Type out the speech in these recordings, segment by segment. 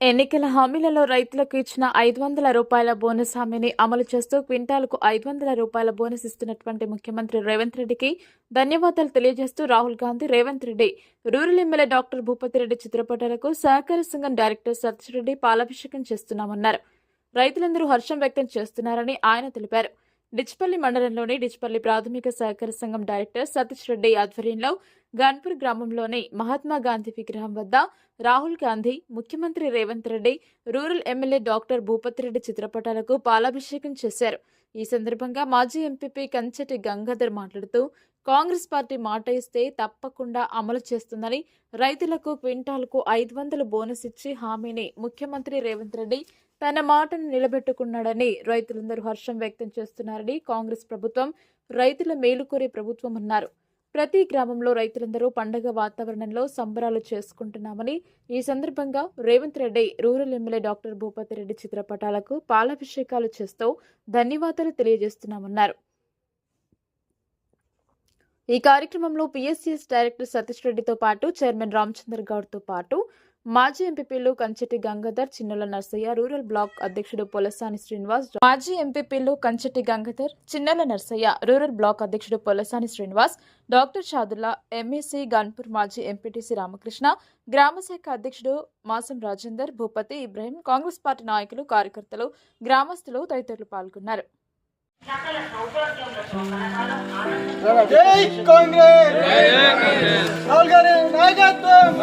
ఎన్నికల హామీలలో రైతులకు ఇచ్చిన ఐదు వందల రూపాయల బోనస్ హామీని అమలు చేస్తూ క్వింటాలకు ఐదు వందల రూపాయల బోనస్ ఇస్తున్నటువంటి ముఖ్యమంత్రి రేవంత్ రెడ్డికి ధన్యవాదాలు తెలియజేస్తూ Rahul Gandhi Revanth Reddy rural MLA doctor Bhupathi Reddy చిత్రపటాలకు సహకార సంఘం డైరెక్టర్ సతీష్ రెడ్డి పాలాభిషేకం చేస్తున్నామన్నారు. రైతులందరూ హర్షం వ్యక్తం చేస్తున్నారని ఆయన తెలిపారు. డిచ్పల్లి మండలంలోని డిచ్పల్లి ప్రాథమిక సహకార సంఘం డైరెక్టర్ సతీష్ రెడ్డి ఆధ్వర్యంలో గన్పూర్ గ్రామంలోని మహాత్మా గాంధీ విగ్రహం వద్ద రాహుల్ గాంధీ ముఖ్యమంత్రి Revanth Reddy rural MLA doctor Bhupathi Reddy చిత్రపటాలకు పాలాభిషేకం చేశారు. ఈ సందర్భంగా మాజీ ఎంపీపీ కంచెటి గంగాధర్ మాట్లాడుతూ కాంగ్రెస్ పార్టీ మాట ఇస్తే తప్పకుండా అమలు చేస్తుందని రైతులకు క్వింటాల్కు ఐదు వందల బోనస్ ఇచ్చి హామీని ముఖ్యమంత్రి రేవంత్ రెడ్డి తన మాటను నిలబెట్టుకున్నాడని రైతులందరూ హర్షం వ్యక్తం చేస్తున్నారని కాంగ్రెస్ ప్రభుత్వం రైతుల మేలు కోరే ప్రభుత్వం అన్నారు. ప్రతి గ్రామంలో రైతులందరూ పండగ వాతావరణంలో సంబరాలు చేసుకుంటున్నామని ఈ సందర్భంగా Revanth Reddy rural MLA doctor Bhupathi Reddy చిత్రపటాలకు పాలాభిషేకాలు చేస్తూ ధన్యవాదాలు తెలియజేస్తున్నామన్నారు. ఈ కార్యక్రమంలో పిఎస్సిఎస్ డైరెక్టర్ సతీష్ రెడ్డితో పాటు చైర్మన్ రామచంద్ర గౌడ్తో పాటు మాజీ ఎంపీపీలు కంచెటి గంగాధర్ చిన్నల నర్సయ్య రూరల్ బ్లాక్ అధ్యక్షుడు పొలసాని శ్రీనివాస్ మాజీ ఎంపీపీలు కంచెటి గంగాధర్ చిన్నల నర్సయ్య రూరల్ బ్లాక్ అధ్యక్షుడు పొలసాని శ్రీనివాస్ డాక్టర్ షాదుల్లా ఎంఈసీ గన్పూర్ మాజీ ఎంపీటీసీ రామకృష్ణ గ్రామశాఖ అధ్యక్షుడు మాసం రాజేందర్ భూపతి ఇబ్రహీం కాంగ్రెస్ పార్టీ నాయకులు కార్యకర్తలు గ్రామస్తులు తదితరులు పాల్గొన్నారు. జై కాంగ్రెస్! రాహుల్ గారి నాయకత్వం!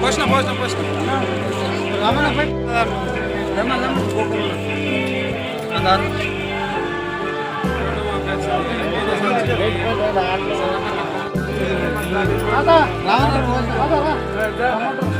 పోసిన పోసిన పోసిన రేవంత్ రెడ్డి గారి నాయకత్వం కాంగ్రెస్ పార్టీ రేవంత్ రెడ్డి గారి నాయకత్వం రేవంత్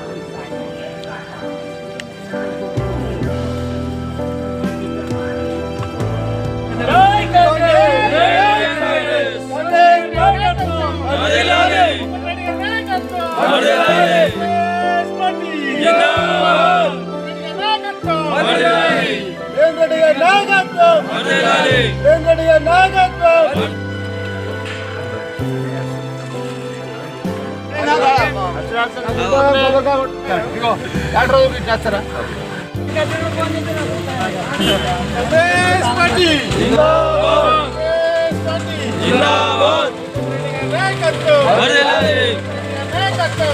నాయకత్వం! పార్టీ కాంగ్రెస్ పార్టీ నాయకత్వం! నాయకత్వం!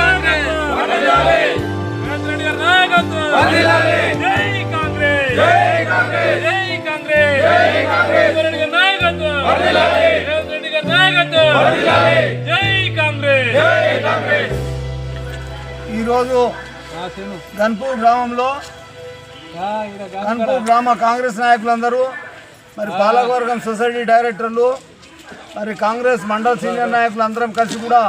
ఈరోజు గన్పూర్ గ్రామంలో గన్పూర్ గ్రామ కాంగ్రెస్ నాయకులందరూ మరి పాలకవర్గం సొసైటీ డైరెక్టర్లు మరి కాంగ్రెస్ మండల సీనియర్ నాయకులు అందరం కలిసి కూడా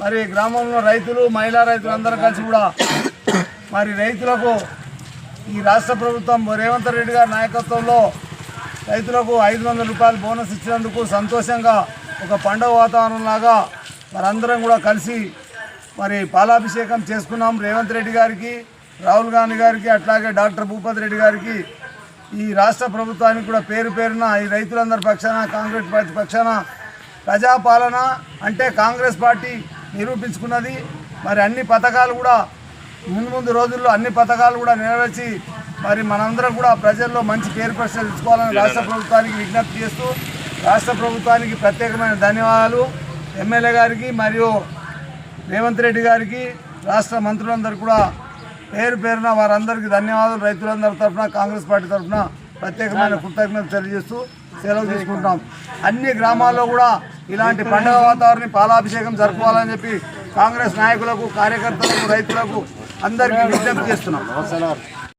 మరి గ్రామంలో రైతులు మహిళా రైతులు అందరం కలిసి కూడా మరి రైతులకు ఈ రాష్ట్ర ప్రభుత్వం రేవంత్ రెడ్డి గారి నాయకత్వంలో రైతులకు ఐదు వందల రూపాయలు బోనస్ ఇచ్చినందుకు సంతోషంగా ఒక పండగ వాతావరణం లాగా మరందరం కూడా కలిసి మరి పాలాభిషేకం చేసుకున్నాం రేవంత్ రెడ్డి గారికి రాహుల్ గాంధీ గారికి అట్లాగే డాక్టర్ భూపతి రెడ్డి గారికి. ఈ రాష్ట్ర ప్రభుత్వానికి కూడా పేరు పేరున ఈ రైతులందరి పక్షాన కాంగ్రెస్ పార్టీ పక్షాన ప్రజాపాలన అంటే కాంగ్రెస్ పార్టీ నిరూపించుకున్నది. మరి అన్ని పథకాలు కూడా ముందు ముందు రోజుల్లో అన్ని పథకాలు కూడా నెరవేర్చి మరి మనందరం కూడా ప్రజల్లో మంచి పేరు ప్రశ్నలు ఇచ్చుకోవాలని రాష్ట్ర ప్రభుత్వానికి విజ్ఞప్తి చేస్తూ రాష్ట్ర ప్రభుత్వానికి ప్రత్యేకమైన ధన్యవాదాలు. ఎమ్మెల్యే గారికి మరియు రేవంత్ రెడ్డి గారికి రాష్ట్ర మంత్రులందరూ కూడా పేరు పేరున వారందరికీ ధన్యవాదాలు. రైతులందరి తరఫున కాంగ్రెస్ పార్టీ తరఫున ప్రత్యేకమైన కృతజ్ఞతలు తెలియజేస్తూ సెలవు తీసుకుంటాం అన్ని గ్రామాల్లో కూడా ఇలాంటి పండుగ వాతావరణం పాలాభిషేకం జరుపుకోవాలని చెప్పి కాంగ్రెస్ నాయకులకు కార్యకర్తలకు రైతులకు అందరికీ విజ్ఞప్తి చేస్తున్నాం.